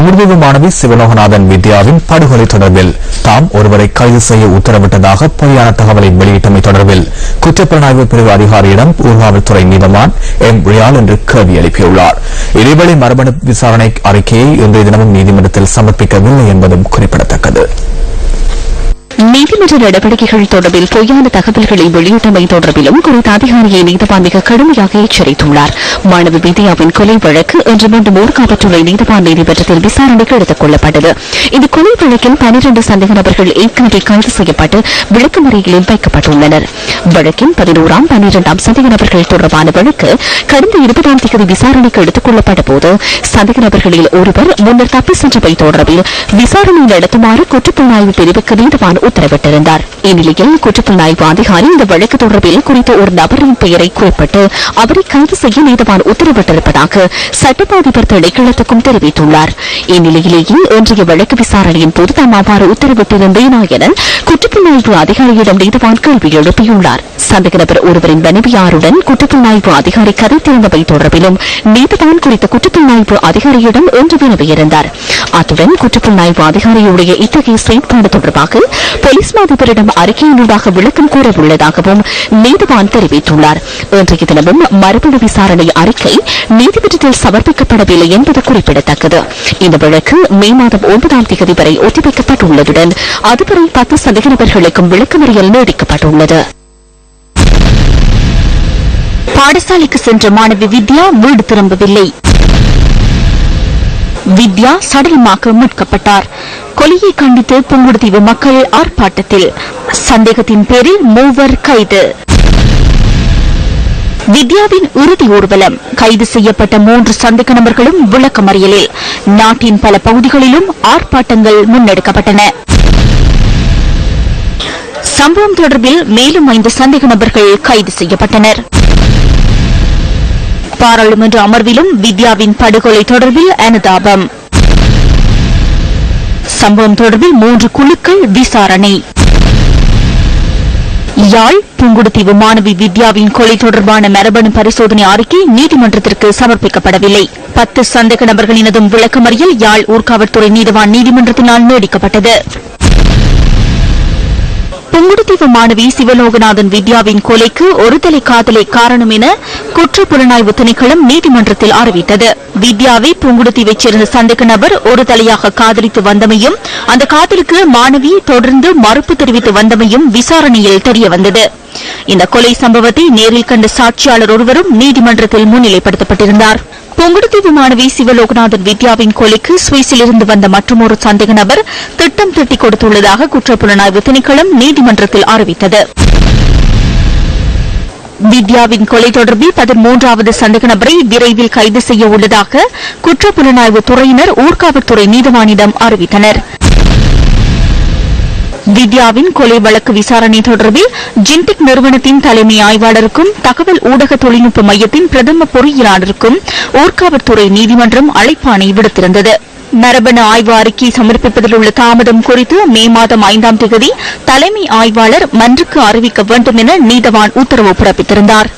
புங்குடுதீவு மாணவி சிவலோகநாதன் வித்யாவின் படுகொலை தொடர்பில். தாம் ஒருவரை கைது செய்ய உத்தரவிட்டதாக பொய்யான தகவலை வெளியிட்டமை தொடர்பில் குற்றப்புலனாய்வு பிரிவு அதிகாரியிடம் ஊர்காவல்துறை நீதவான் எம் ரியால் என்று கேள்வி எழுப்பியுள்ளார். இதேவேளை மரபணு விசாரணை அறிக்கையை இன்றைய தினமும் நீதிமன்றத்தில் சமர்ப்பிக்கவில்லை என்பதும் குறிப்பிடத்தக்கது. நீதிமன்ற நடவடிக்கைகள் தொடர்பில் பொய்யான தகவல்களை வெளியிட்டமை தொடர்பிலும் குறித்த அதிகாரியை நீதவான் கடுமையாக எச்சரித்துள்ளார். மாணவி வித்யாவின் கொலை வழக்கு இன்று மீண்டும் ஊர்காவற்றுறை நீதிபான் நீதிமன்றத்தில் விசாரணைக்கு எடுத்துக் கொள்ளப்பட்டது இந்த கொலை வழக்கில் பனிரண்டு சந்தேக நபர்கள் ஏற்கனவே கைது செய்யப்பட்டு விளக்கமறியலில் வைக்கப்பட்டுள்ளனர். வழக்கின் பதினோராம் பனிரெண்டாம் சந்தேக நபர்கள் தொடர்பான வழக்கு கடந்த இருபதாம் தேதி விசாரணைக்கு எடுத்துக் கொள்ளப்பட்ட போது சந்தேக நபர்களில் ஒருவர் முன்னர் தப்பி சென்றவை தொடர்பில் விசாரணை நடத்துமாறு குற்றப்புலனாய்வு பிரிவுக்கு நீதவான் உத்தரவிட்டிருந்தார். இந்நிலையில் குற்றப்புலனாய்வு அதிகாரி இந்த வழக்கு தொடர்பில் குறித்த ஒரு நபரின் பெயரை குறிப்பிட்டு அவரை கைது செய்ய நீதவான் உத்தரவிட்டிருப்பதாக சட்டப்பாதிபர் திணைக்களத்துக்கும் தெரிவித்துள்ளார். இந்நிலையிலேயே இன்றைய வழக்கு விசாரணையின் போது தாம் அவ்வாறு உத்தரவிட்டிருந்தேனா என குற்றப்புலனாய்வு அதிகாரியிடம் நீதவான் கேள்வி எழுப்பியுள்ளார். சந்தேக நபர் ஒருவரின் மனைவியாருடன் குற்றப்புலனாய்வு அதிகாரி கதைத்திருந்தவை தொடர்பிலும் நீதவான் குறித்த குற்றப்புலனாய்வு அதிகாரியிடம் இன்று வினவியிருந்தார். அத்துடன் குற்றப்புலனாய்வு அதிகாரியுடைய இத்தகைய செயற்பாடு தொடர்பாக போலீஸ் மாதிபரிடம் அறிக்கையினூடாக விளக்கம் கூற உள்ளதாகவும் நீதிவான் தெரிவித்துள்ளார். இன்றைய தினமும் மரபணு விசாரணை அறிக்கை நீதிமன்றத்தில் சமர்ப்பிக்கப்படவில்லை என்பது குறிப்பிடத்தக்கது. இந்த வழக்கு மே மாதம் ஒன்பதாம் தேதி வரை ஒத்திவைக்கப்பட்டுள்ளதுடன் அதுவரை பத்து சந்தேக நபர்களுக்கும் விளக்கமறியல் நீடிக்கப்பட்டுள்ளது. பாடசாலைக்கு சென்ற மாணவி வித்யா வீடு திரும்பவில்லை. வித்யா சடலமாக மீட்கப்பட்டார். கொலையை கண்டித்து புங்குடுதீவு மக்கள் ஆர்ப்பாட்டத்தில் சந்தேகத்தின் பேரில் மூவர் கைது. வித்யாவின் இறுதி ஊர்வலம் கைது செய்யப்பட்ட மூன்று சந்தேக நபர்களும் விளக்கமறியலில். நாட்டின் பல பகுதிகளிலும் ஆர்ப்பாட்டங்கள் முன்னெடுக்கப்பட்டன. சம்பவம் தொடர்பில் மேலும் ஐந்து சந்தேக நபர்கள் கைது செய்யப்பட்டனர். பாராளுமன்ற அமர்விலும் வித்யாவின் படுகொலை தொடர்பில் அனுதாபம். சம்பவம் தொடர்பில் மூன்று குழுக்கள் விசாரணை. யாழ் புங்குடுதீவு மாணவி வித்யாவின் கொலை தொடர்பான மரபணு பரிசோதனை அறிக்கை நீதிமன்றத்திற்கு சமர்ப்பிக்கப்படவில்லை. பத்து சந்தேக நபர்களினதும் விளக்கமறியல் யாழ் ஊர்காவல்துறை நீதிவான் நீதிமன்றத்தினால் நீடிக்கப்பட்டது. புங்குடுதீவு மாணவி சிவலோகநாதன் வித்யாவின் கொலைக்கு ஒருதலை காதலை காரணம் என குற்ற புலனாய்வு திணைக்களம் நீதிமன்றத்தில் அறிவித்தது. வித்யாவை புங்குடுதீவைச் சேர்ந்த சந்தேக நபர் ஒரு தலையாக காதலித்து வந்தமையும் அந்த காதலுக்கு மாணவி தொடர்ந்து மறுப்பு தெரிவித்து வந்தமையும் விசாரணையில் தெரியவந்தது. இந்த கொலை சம்பவத்தை நேரில் கண்ட சாட்சியாளர் ஒருவரும் நீதிமன்றத்தில் முன்னிலைப்படுத்தப்பட்டிருந்தார். பொங்குடுதீவு மாணவி சிவலோகநாதன் வித்யாவின் கொலைக்கு சுவிஸிலிருந்து வந்த மற்றொரு சந்தேக நபர் திட்டம் திட்டிக் கொடுத்துள்ளதாக குற்றப்புலனாய்வு திணைக்களம் நீதிமன்றத்தில் அறிவித்தது. வித்யாவின் கொலை தொடர்பில் பதிமூன்றாவது சந்தேக நபரை விரைவில் கைது செய்ய உள்ளதாக குற்றப்புலனாய்வு துறையினர் ஊர்காவல்துறை நீதிவானிடம் அறிவித்தனர். வித்யாவின் கொலை வழக்கு விசாரணை தொடர்பில் ஜின்டெக் நிறுவனத்தின் தலைமை ஆய்வாளருக்கும் தகவல் ஊடக தொழில்நுட்ப மையத்தின் பிரதம பொறியியலாளருக்கும் ஊர்காவல்துறை நீதிமன்றம் அழைப்பாணை விடுத்திருந்தது. மரபணு ஆய்வு அறிக்கை சமர்ப்பிப்பதில் உள்ள தாமதம் குறித்து மே மாதம் ஐந்தாம் தேதி தலைமை ஆய்வாளர் மன்றுக்கு அறிவிக்க வேண்டும் என நீதவான் உத்தரவு பிறப்பித்திருந்தாா்